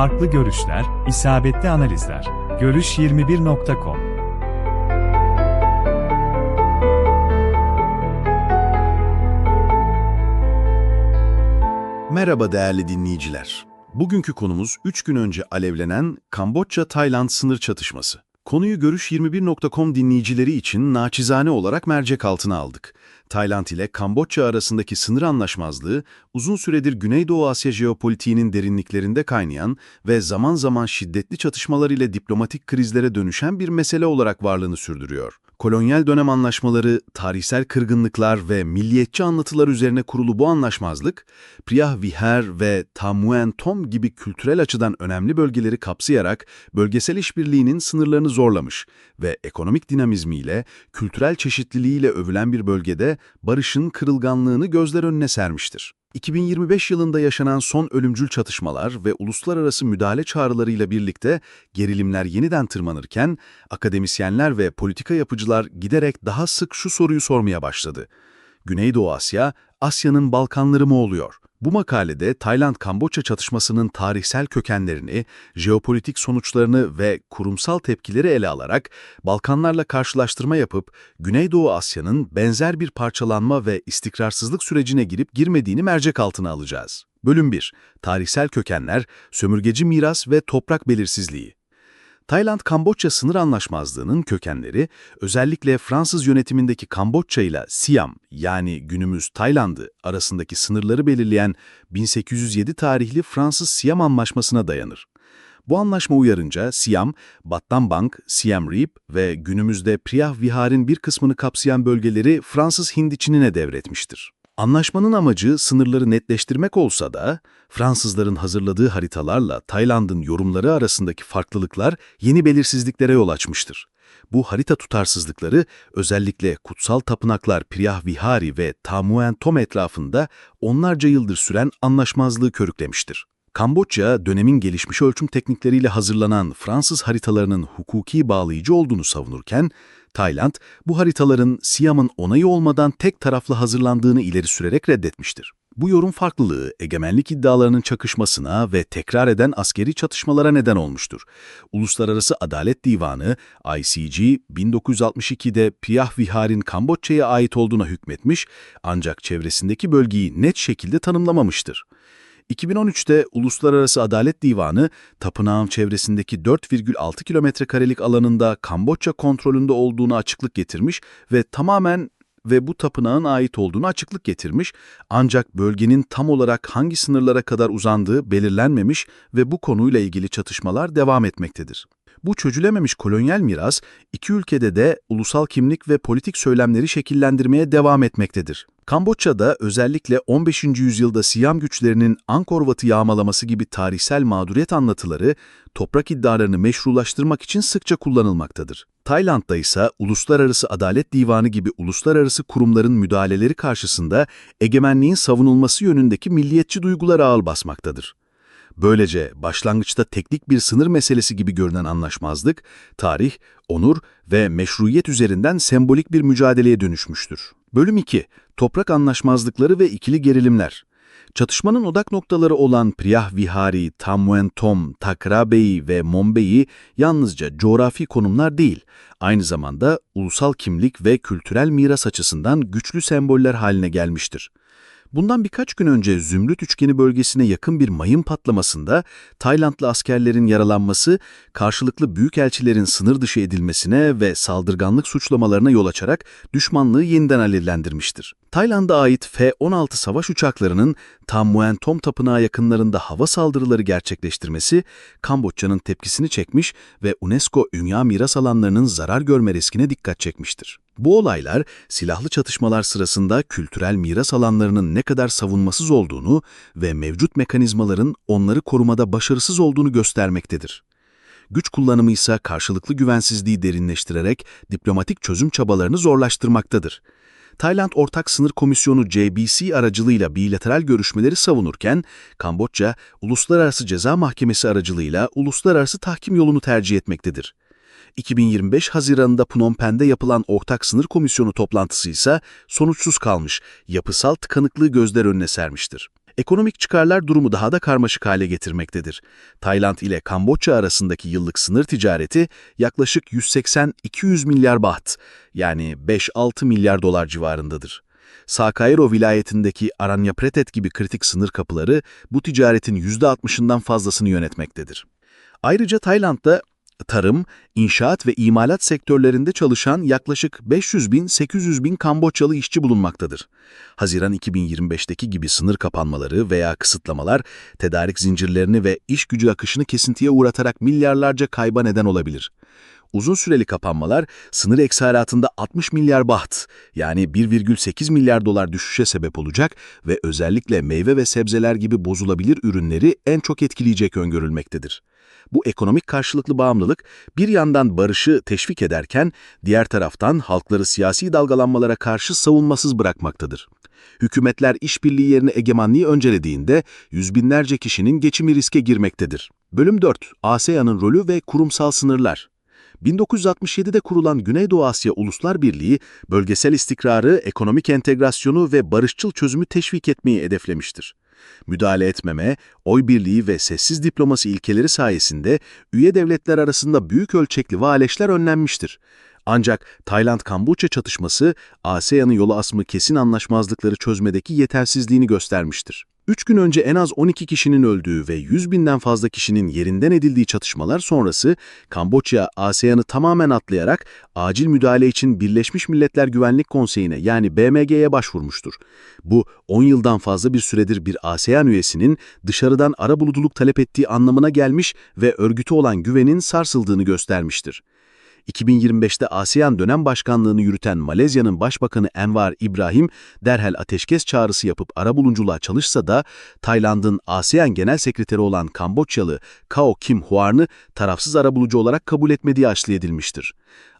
Farklı görüşler, isabetli analizler. Görüş21.com Merhaba değerli dinleyiciler. Bugünkü konumuz 3 gün önce alevlenen Kamboçya-Tayland sınır çatışması. Konuyu Görüş21.com dinleyicileri için naçizane olarak mercek altına aldık. Tayland ile Kamboçya arasındaki sınır anlaşmazlığı, uzun süredir Güneydoğu Asya jeopolitiğinin derinliklerinde kaynayan ve zaman zaman şiddetli çatışmalar ile diplomatik krizlere dönüşen bir mesele olarak varlığını sürdürüyor. Kolonyal dönem anlaşmaları, tarihsel kırgınlıklar ve milliyetçi anlatılar üzerine kurulu bu anlaşmazlık, Priyah Viher ve Tamuen Tom gibi kültürel açıdan önemli bölgeleri kapsayarak bölgesel işbirliğinin sınırlarını zorlamış ve ekonomik dinamizmiyle, kültürel çeşitliliğiyle övülen bir bölgede barışın kırılganlığını gözler önüne sermiştir. 2025 yılında yaşanan son ölümcül çatışmalar ve uluslararası müdahale çağrılarıyla birlikte gerilimler yeniden tırmanırken, akademisyenler ve politika yapıcılar giderek daha sık şu soruyu sormaya başladı. Güneydoğu Asya, Asya'nın Balkanları mı oluyor? Bu makalede Tayland-Kamboçya çatışmasının tarihsel kökenlerini, jeopolitik sonuçlarını ve kurumsal tepkileri ele alarak Balkanlarla karşılaştırma yapıp Güneydoğu Asya'nın benzer bir parçalanma ve istikrarsızlık sürecine girip girmediğini mercek altına alacağız. Bölüm 1. Tarihsel kökenler, sömürgeci miras ve toprak belirsizliği. Tayland-Kamboçya sınır anlaşmazlığının kökenleri, özellikle Fransız yönetimindeki Kamboçya ile Siam yani günümüz Tayland'ı arasındaki sınırları belirleyen 1807 tarihli Fransız-Siam Anlaşması'na dayanır. Bu anlaşma uyarınca Siam, Battambang, Siam Reap ve günümüzde Priyah Vihar'in bir kısmını kapsayan bölgeleri Fransız Hindiçinine devretmiştir. Anlaşmanın amacı sınırları netleştirmek olsa da, Fransızların hazırladığı haritalarla Tayland'ın yorumları arasındaki farklılıklar yeni belirsizliklere yol açmıştır. Bu harita tutarsızlıkları özellikle kutsal tapınaklar Priyah Vihari ve Tamuen Tom etrafında onlarca yıldır süren anlaşmazlığı körüklemiştir. Kamboçya, dönemin gelişmiş ölçüm teknikleriyle hazırlanan Fransız haritalarının hukuki bağlayıcı olduğunu savunurken, Tayland, bu haritaların Siam'ın onayı olmadan tek taraflı hazırlandığını ileri sürerek reddetmiştir. Bu yorum farklılığı egemenlik iddialarının çakışmasına ve tekrar eden askeri çatışmalara neden olmuştur. Uluslararası Adalet Divanı, ICG, 1962'de Priyah Vihar'in Kamboçya'ya ait olduğuna hükmetmiş ancak çevresindeki bölgeyi net şekilde tanımlamamıştır. 2013'te Uluslararası Adalet Divanı, tapınağın çevresindeki 4,6 kilometrekarelik alanında Kamboçya kontrolünde olduğunu açıklık getirmiş ve tamamen ve bu tapınağın ait olduğunu açıklık getirmiş ancak bölgenin tam olarak hangi sınırlara kadar uzandığı belirlenmemiş ve bu konuyla ilgili çatışmalar devam etmektedir. Bu çözülememiş kolonyal miras, iki ülkede de ulusal kimlik ve politik söylemleri şekillendirmeye devam etmektedir. Kamboçya'da özellikle 15. yüzyılda Siyam güçlerinin Angkor Wat'ı yağmalaması gibi tarihsel mağduriyet anlatıları toprak iddialarını meşrulaştırmak için sıkça kullanılmaktadır. Tayland'da ise Uluslararası Adalet Divanı gibi uluslararası kurumların müdahaleleri karşısında egemenliğin savunulması yönündeki milliyetçi duygular ağır basmaktadır. Böylece başlangıçta teknik bir sınır meselesi gibi görünen anlaşmazlık, tarih, onur ve meşruiyet üzerinden sembolik bir mücadeleye dönüşmüştür. Bölüm 2. Toprak anlaşmazlıkları ve ikili gerilimler. Çatışmanın odak noktaları olan Priyah Vihari, Tamuen Tom, Takrabeyi ve Mombeyi yalnızca coğrafi konumlar değil, aynı zamanda ulusal kimlik ve kültürel miras açısından güçlü semboller haline gelmiştir. Bundan birkaç gün önce Zümrüt Üçgeni bölgesine yakın bir mayın patlamasında Taylandlı askerlerin yaralanması, karşılıklı büyükelçilerin sınır dışı edilmesine ve saldırganlık suçlamalarına yol açarak düşmanlığı yeniden alevlendirmiştir. Tayland'a ait F-16 savaş uçaklarının Tam Muen Tom Tapınağı yakınlarında hava saldırıları gerçekleştirmesi, Kamboçya'nın tepkisini çekmiş ve UNESCO Dünya Miras Alanlarının zarar görme riskine dikkat çekmiştir. Bu olaylar, silahlı çatışmalar sırasında kültürel miras alanlarının ne kadar savunmasız olduğunu ve mevcut mekanizmaların onları korumada başarısız olduğunu göstermektedir. Güç kullanımı ise karşılıklı güvensizliği derinleştirerek diplomatik çözüm çabalarını zorlaştırmaktadır. Tayland Ortak Sınır Komisyonu JBC aracılığıyla bilateral görüşmeleri savunurken, Kamboçya, Uluslararası Ceza Mahkemesi aracılığıyla uluslararası tahkim yolunu tercih etmektedir. 2025 Haziran'da Phnom Penh'de yapılan Ortak Sınır Komisyonu toplantısı ise sonuçsuz kalmış, yapısal tıkanıklığı gözler önüne sermiştir. Ekonomik çıkarlar durumu daha da karmaşık hale getirmektedir. Tayland ile Kamboçya arasındaki yıllık sınır ticareti yaklaşık 180-200 milyar baht yani 5-6 milyar dolar civarındadır. Sakairo vilayetindeki Aranyapretet gibi kritik sınır kapıları bu ticaretin %60'ından fazlasını yönetmektedir. Ayrıca Tayland'da tarım, inşaat ve imalat sektörlerinde çalışan yaklaşık 500 bin 800 bin Kamboçyalı işçi bulunmaktadır. Haziran 2025'teki gibi sınır kapanmaları veya kısıtlamalar tedarik zincirlerini ve iş gücü akışını kesintiye uğratarak milyarlarca kayba neden olabilir. Uzun süreli kapanmalar sınır eksalatında 60 milyar baht yani 1,8 milyar dolar düşüşe sebep olacak ve özellikle meyve ve sebzeler gibi bozulabilir ürünleri en çok etkileyecek öngörülmektedir. Bu ekonomik karşılıklı bağımlılık bir yandan barışı teşvik ederken diğer taraftan halkları siyasi dalgalanmalara karşı savunmasız bırakmaktadır. Hükümetler işbirliği yerine egemenliği öncelediğinde yüz binlerce kişinin geçimi riske girmektedir. Bölüm 4. ASEAN'ın rolü ve kurumsal sınırlar. 1967'de kurulan Güneydoğu Asya Uluslar Birliği, bölgesel istikrarı, ekonomik entegrasyonu ve barışçıl çözümü teşvik etmeyi hedeflemiştir. Müdahale etmeme, oy birliği ve sessiz diplomasi ilkeleri sayesinde üye devletler arasında büyük ölçekli vahaleşler önlenmiştir. Ancak Tayland-Kamboçya çatışması, ASEAN'ın yolu asmı kesin anlaşmazlıkları çözmedeki yetersizliğini göstermiştir. Üç gün önce en az 12 kişinin öldüğü ve 100 binden fazla kişinin yerinden edildiği çatışmalar sonrası Kamboçya, ASEAN'ı tamamen atlayarak acil müdahale için Birleşmiş Milletler Güvenlik Konseyi'ne yani BMG'ye başvurmuştur. Bu 10 yıldan fazla bir süredir bir ASEAN üyesinin dışarıdan ara buluculuk talep ettiği anlamına gelmiş ve örgütü olan güvenin sarsıldığını göstermiştir. 2025'te ASEAN dönem başkanlığını yürüten Malezya'nın Başbakanı Envar İbrahim derhal ateşkes çağrısı yapıp arabuluculuğa çalışsa da Tayland'ın ASEAN Genel Sekreteri olan Kamboçyalı Kao Kim Huarn'ı tarafsız arabulucu olarak kabul etmediği aşlı edilmiştir.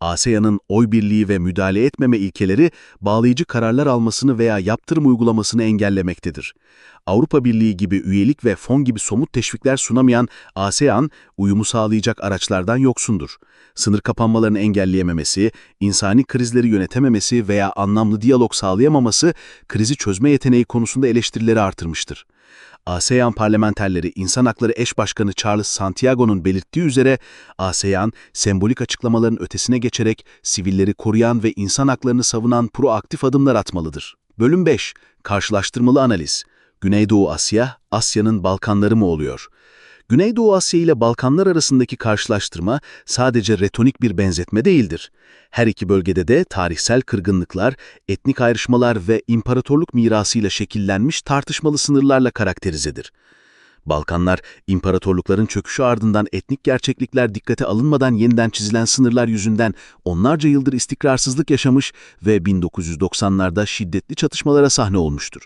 ASEAN'ın oy birliği ve müdahale etmeme ilkeleri bağlayıcı kararlar almasını veya yaptırım uygulamasını engellemektedir. Avrupa Birliği gibi üyelik ve fon gibi somut teşvikler sunamayan ASEAN, uyumu sağlayacak araçlardan yoksundur. Sınır kapanmalarını engelleyememesi, insani krizleri yönetememesi veya anlamlı diyalog sağlayamaması, krizi çözme yeteneği konusunda eleştirileri artırmıştır. ASEAN parlamenterleri İnsan Hakları Eş Başkanı Charles Santiago'nun belirttiği üzere ASEAN sembolik açıklamaların ötesine geçerek sivilleri koruyan ve insan haklarını savunan proaktif adımlar atmalıdır. Bölüm 5. Karşılaştırmalı analiz. Güneydoğu Asya, Asya'nın Balkanları mı oluyor? Güneydoğu Asya ile Balkanlar arasındaki karşılaştırma sadece retonik bir benzetme değildir. Her iki bölgede de tarihsel kırgınlıklar, etnik ayrışmalar ve imparatorluk mirasıyla şekillenmiş tartışmalı sınırlarla karakterizedir. Balkanlar, imparatorlukların çöküşü ardından etnik gerçeklikler dikkate alınmadan yeniden çizilen sınırlar yüzünden onlarca yıldır istikrarsızlık yaşamış ve 1990'larda şiddetli çatışmalara sahne olmuştur.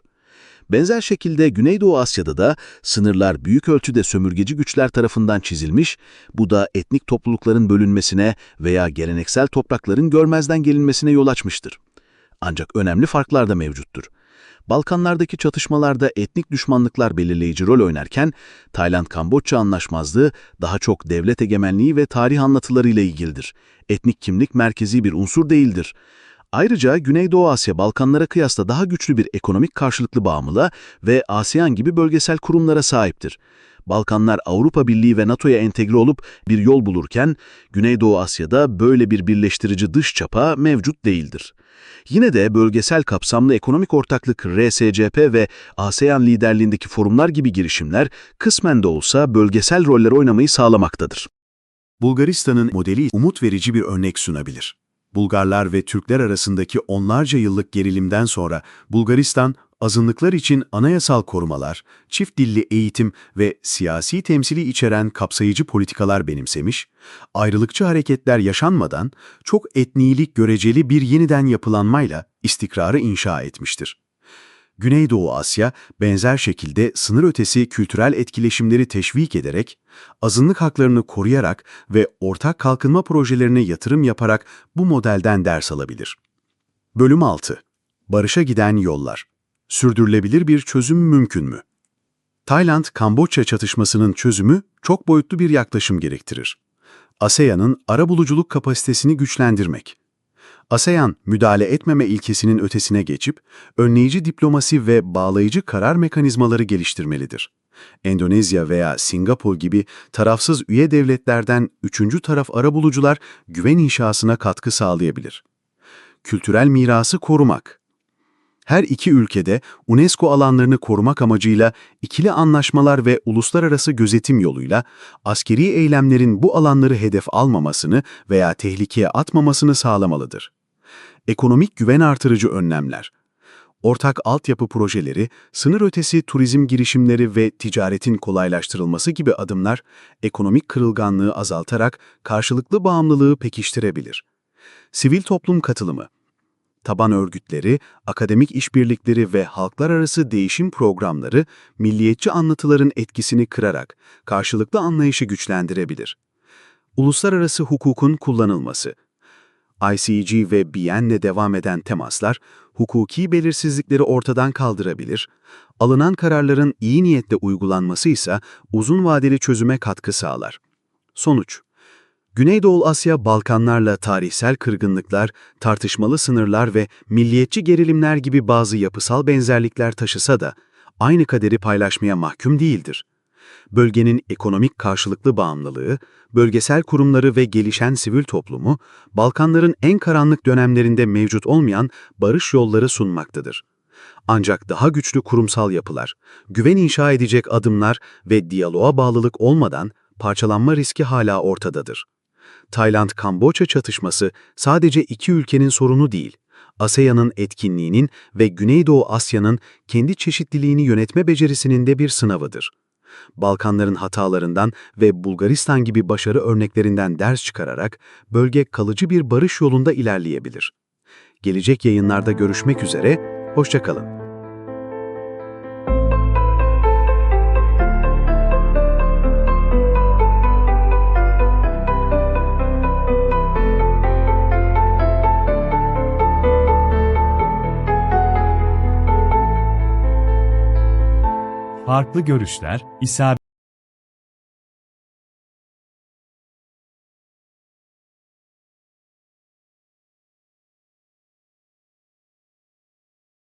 Benzer şekilde Güneydoğu Asya'da da sınırlar büyük ölçüde sömürgeci güçler tarafından çizilmiş, bu da etnik toplulukların bölünmesine veya geleneksel toprakların görmezden gelinmesine yol açmıştır. Ancak önemli farklar da mevcuttur. Balkanlardaki çatışmalarda etnik düşmanlıklar belirleyici rol oynarken, Tayland-Kamboçya anlaşmazlığı daha çok devlet egemenliği ve tarih anlatılarıyla ilgilidir. Etnik kimlik merkezi bir unsur değildir. Ayrıca Güneydoğu Asya Balkanlara kıyasla daha güçlü bir ekonomik karşılıklı bağımlılığa ve ASEAN gibi bölgesel kurumlara sahiptir. Balkanlar Avrupa Birliği ve NATO'ya entegre olup bir yol bulurken, Güneydoğu Asya'da böyle bir birleştirici dış çapa mevcut değildir. Yine de bölgesel kapsamlı ekonomik ortaklık RSCP ve ASEAN liderliğindeki forumlar gibi girişimler kısmen de olsa bölgesel roller oynamayı sağlamaktadır. Bulgaristan'ın modeli umut verici bir örnek sunabilir. Bulgarlar ve Türkler arasındaki onlarca yıllık gerilimden sonra Bulgaristan, azınlıklar için anayasal korumalar, çift dilli eğitim ve siyasi temsili içeren kapsayıcı politikalar benimsemiş, ayrılıkçı hareketler yaşanmadan çok etnilik göreceli bir yeniden yapılanmayla istikrarı inşa etmiştir. Güneydoğu Asya benzer şekilde sınır ötesi kültürel etkileşimleri teşvik ederek, azınlık haklarını koruyarak ve ortak kalkınma projelerine yatırım yaparak bu modelden ders alabilir. Bölüm 6. Barışa giden yollar. Sürdürülebilir bir çözüm mümkün mü? Tayland-Kamboçya çatışmasının çözümü çok boyutlu bir yaklaşım gerektirir. ASEAN'ın arabuluculuk kapasitesini güçlendirmek. ASEAN, müdahale etmeme ilkesinin ötesine geçip, önleyici diplomasi ve bağlayıcı karar mekanizmaları geliştirmelidir. Endonezya veya Singapur gibi tarafsız üye devletlerden üçüncü taraf arabulucular güven inşasına katkı sağlayabilir. Kültürel mirası korumak her iki ülkede UNESCO alanlarını korumak amacıyla ikili anlaşmalar ve uluslararası gözetim yoluyla askeri eylemlerin bu alanları hedef almamasını veya tehlikeye atmamasını sağlamalıdır. Ekonomik güven artırıcı önlemler Ortak altyapı projeleri, sınır ötesi turizm girişimleri ve ticaretin kolaylaştırılması gibi adımlar ekonomik kırılganlığı azaltarak karşılıklı bağımlılığı pekiştirebilir. Sivil toplum katılımı taban örgütleri, akademik işbirlikleri ve halklar arası değişim programları milliyetçi anlatıların etkisini kırarak karşılıklı anlayışı güçlendirebilir. Uluslararası hukukun kullanılması ICG ve BN'le devam eden temaslar, hukuki belirsizlikleri ortadan kaldırabilir, alınan kararların iyi niyetle uygulanması ise uzun vadeli çözüme katkı sağlar. Sonuç Güneydoğu Asya Balkanlarla tarihsel kırgınlıklar, tartışmalı sınırlar ve milliyetçi gerilimler gibi bazı yapısal benzerlikler taşısa da aynı kaderi paylaşmaya mahkum değildir. Bölgenin ekonomik karşılıklı bağımlılığı, bölgesel kurumları ve gelişen sivil toplumu, Balkanların en karanlık dönemlerinde mevcut olmayan barış yolları sunmaktadır. Ancak daha güçlü kurumsal yapılar, güven inşa edecek adımlar ve diyaloğa bağlılık olmadan parçalanma riski hala ortadadır. Tayland-Kamboçya çatışması sadece iki ülkenin sorunu değil, ASEAN'ın etkinliğinin ve Güneydoğu Asya'nın kendi çeşitliliğini yönetme becerisinin de bir sınavıdır. Balkanların hatalarından ve Bulgaristan gibi başarı örneklerinden ders çıkararak bölge kalıcı bir barış yolunda ilerleyebilir. Gelecek yayınlarda görüşmek üzere, hoşçakalın. Farklı görüşler, isabet